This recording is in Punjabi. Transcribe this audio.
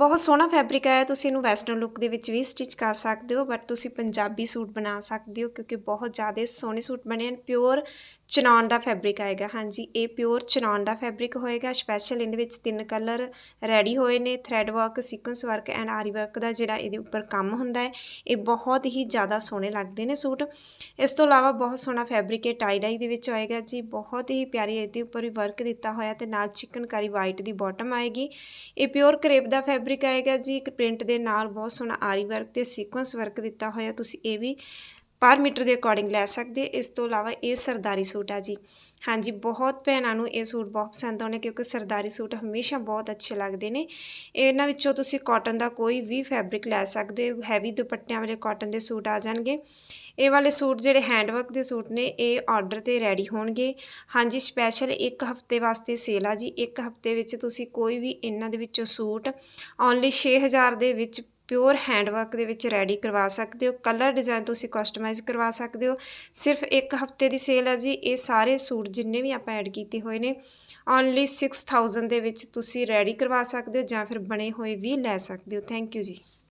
ਬਹੁਤ ਸੋਹਣਾ ਫੈਬਰਿਕ ਆਇਆ, ਤੁਸੀਂ ਇਹਨੂੰ ਵੈਸਟਰਨ ਲੁੱਕ ਦੇ ਵਿੱਚ ਵੀ ਸਟਿਚ ਕਰ ਸਕਦੇ ਹੋ ਬਟ ਤੁਸੀਂ ਪੰਜਾਬੀ ਸੂਟ ਬਣਾ ਸਕਦੇ ਹੋ, ਕਿਉਂਕਿ ਬਹੁਤ ਜ਼ਿਆਦਾ ਸੋਹਣੇ ਸੂਟ ਬਣੇ ਹਨ ਪਿਓਰ ਚਨਾਨ ਦਾ ਫੈਬਰਿਕ ਆਏਗਾ। ਹਾਂਜੀ, ਇਹ ਪਿਓਰ ਚਨਾਨ ਦਾ ਫੈਬਰਿਕ ਹੋਏਗਾ। ਸਪੈਸ਼ਲ ਇਹਦੇ ਵਿੱਚ ਤਿੰਨ ਕਲਰ ਰੈਡੀ ਹੋਏ ਨੇ। Thread work sequence work and aari work ਦਾ ਜਿਹੜਾ ਇਹਦੇ ਉੱਪਰ ਕੰਮ ਹੁੰਦਾ ਹੈ। ਇਹ ਬਹੁਤ ਹੀ ਜ਼ਿਆਦਾ ਸੋਹਣੇ ਲੱਗਦੇ ਨੇ ਸੂਟ। ਇਸ ਤੋਂ ਇਲਾਵਾ ਬਹੁਤ ਸੋਹਣਾ ਫੈਬਰਿਕ ਇਹ ਟਾਈ ਡਾਈ ਦੇ ਵਿੱਚ ਆਏਗਾ ਜੀ। ਬਹੁਤ ਹੀ ਪਿਆਰੀ ਇਹਦੇ ਉੱਪਰ ਵੀ ਵਰਕ ਦਿੱਤਾ ਹੋਇਆ ਤੇ ਨਾਲ ਚਿਕਨਕਾਰੀ ਵਾਈਟ ਦੀ ਬਾਟਮ ਆਏਗੀ। ਇਹ ਪਿਓਰ ਕਰੇਪ ਦਾ ਫੈਬਰਿਕ ਆਏਗਾ ਜੀ। ਇੱਕ ਪ੍ਰਿੰਟ ਦੇ ਨਾਲ ਬਹੁਤ ਸੋਹਣਾ ਆਰੀ ਵਰਕ ਤੇ ਸੀਕੁਐਂਸ ਵਰਕ ਦਿੱਤਾ ਹੋਇਆ। ਤੁਸੀਂ ਇਹ ਵੀ ਪਰ ਮੀਟਰ ਦੇ ਅਕੋਰਡਿੰਗ ਲੈ ਸਕਦੇ। ਇਸ ਤੋਂ ਇਲਾਵਾ ਇਹ ਸਰਦਾਰੀ ਸੂਟ ਆ ਜੀ। ਹਾਂਜੀ, ਬਹੁਤ ਭੈਣਾਂ ਨੂੰ ਇਹ ਸੂਟ ਬਹੁਤ ਪਸੰਦ ਆਉਣੇ ਕਿਉਂਕਿ ਸਰਦਾਰੀ ਸੂਟ ਹਮੇਸ਼ਾ ਬਹੁਤ ਅੱਛੇ ਲੱਗਦੇ ਨੇ। ਇਹਨਾਂ ਵਿੱਚੋਂ ਤੁਸੀਂ ਕਾਟਨ ਦਾ ਕੋਈ ਵੀ ਫੈਬਰਿਕ ਲੈ ਸਕਦੇ ਹੋ। ਹੈਵੀ ਦੁਪੱਟਿਆਂ ਵਾਲੇ ਕਾਟਨ ਦੇ ਸੂਟ ਆ ਜਾਣਗੇ। ਇਹ ਵਾਲੇ ਸੂਟ ਜਿਹੜੇ ਹੈਂਡਵਰਕ ਦੇ ਸੂਟ ਨੇ, ਇਹ ਆਰਡਰ ਤੇ ਰੈਡੀ ਹੋਣਗੇ। ਹਾਂਜੀ ਸਪੈਸ਼ਲ ਇੱਕ ਹਫ਼ਤੇ ਵਾਸਤੇ ਸੇਲ ਆ ਜੀ। ਇੱਕ ਹਫ਼ਤੇ ਵਿੱਚ ਤੁਸੀਂ ਕੋਈ ਵੀ ਇਹਨਾਂ ਦੇ ਵਿੱਚੋਂ ਸੂਟ ਓਨਲੀ 6000 ਦੇ ਵਿੱਚ ਪਿਓਰ ਹੈਂਡਵਰਕ ਦੇ ਵਿੱਚ ਰੈਡੀ ਕਰਵਾ ਸਕਦੇ ਹੋ। ਕਲਰ ਡਿਜ਼ਾਈਨ ਤੁਸੀਂ ਕਸਟਮਾਈਜ਼ ਕਰਵਾ ਸਕਦੇ ਹੋ। ਸਿਰਫ ਇੱਕ ਹਫ਼ਤੇ ਦੀ ਸੇਲ ਹੈ ਜੀ। ਇਹ ਸਾਰੇ ਸੂਟ ਜਿੰਨੇ ਵੀ ਆਪਾਂ ਐਡ ਕੀਤੇ ਹੋਏ ਨੇ ਓਨਲੀ 6000 ਦੇ ਵਿੱਚ ਤੁਸੀਂ ਰੈਡੀ ਕਰਵਾ ਸਕਦੇ ਹੋ ਜਾਂ ਫਿਰ ਬਣੇ ਹੋਏ ਵੀ ਲੈ ਸਕਦੇ ਹੋ। ਥੈਂਕ ਯੂ ਜੀ।